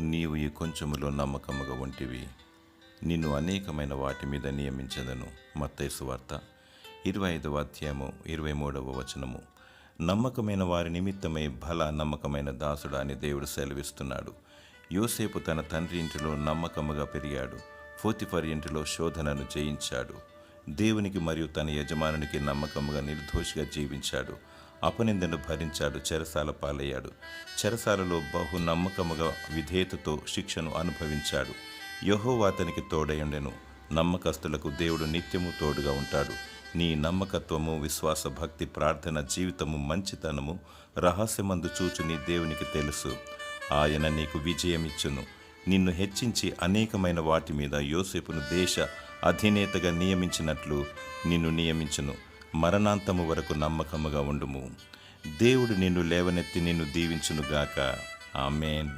నీవు ఈ కొంచెములో నమ్మకముగా ఉంటివి. నిన్ను అనేకమైన వాటి మీద నియమించదను. మత్తైసు వార్త ఇరవై ఐదవ అధ్యాయము ఇరవై మూడవ వచనము. నమ్మకమైన వారి నిమిత్తమై బల నమ్మకమైన దాసుడా అని దేవుడు సెలవిస్తున్నాడు. యోసేపు తన తండ్రి ఇంటిలో నమ్మకముగా పెరిగాడు. ఫోతిఫర్ ఇంటిలో శోధనను జయించాడు. దేవునికి మరియు తన యజమానునికి నమ్మకముగా నిర్దోషిగా జీవించాడు. అపనిందను భరించాడు చెరసాల పాలయ్యాడు. చెరసాలలో బహు నమ్మకముగా విధేయతతో శిక్షను అనుభవించాడు. యహోవా అతనికి తోడయుండెను. నమ్మకస్తులకు దేవుడు నిత్యము తోడుగా ఉంటాడు. నీ నమ్మకత్వము విశ్వాస భక్తి ప్రార్థన జీవితము మంచితనము రహస్యమందు చూచు నీ దేవునికి తెలుసు. ఆయన నీకు విజయమిచ్చును. నిన్ను హెచ్చించి అనేకమైన వాటి మీద యోసేపును దేశ అధినేతగా నియమించినట్లు నిన్ను నియమించును. మరణాంతము వరకు నమ్మకముగా ఉండుము. దేవుడు నిన్ను లేవనెత్తి నిన్ను దీవించునుగాక. ఆమెన్.